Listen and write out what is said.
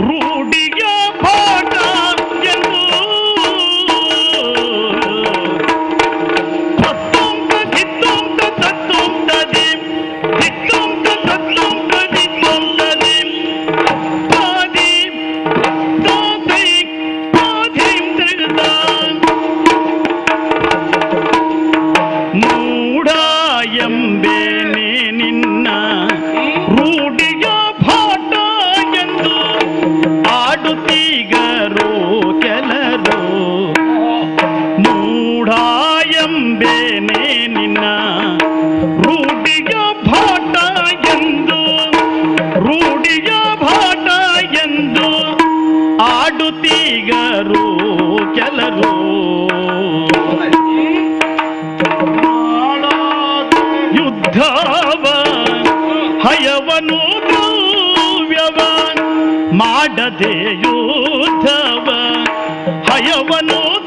ರೂಢಿ ಕಂಡೇನೆ ನಿನ್ನ ರೂಢಿಯ ಭಾಟ ಎಂದು, ರೂಢಿಯ ಭಾಟ ಎಂದು ಆಡುತ್ತೀಗರು ಕೆಲರು. ಯುದ್ಧವ, ಹಯವನು ದ್ರವ್ಯವ, ಮಾಡದೆ ಯುದ್ಧವ, ಹಯವನು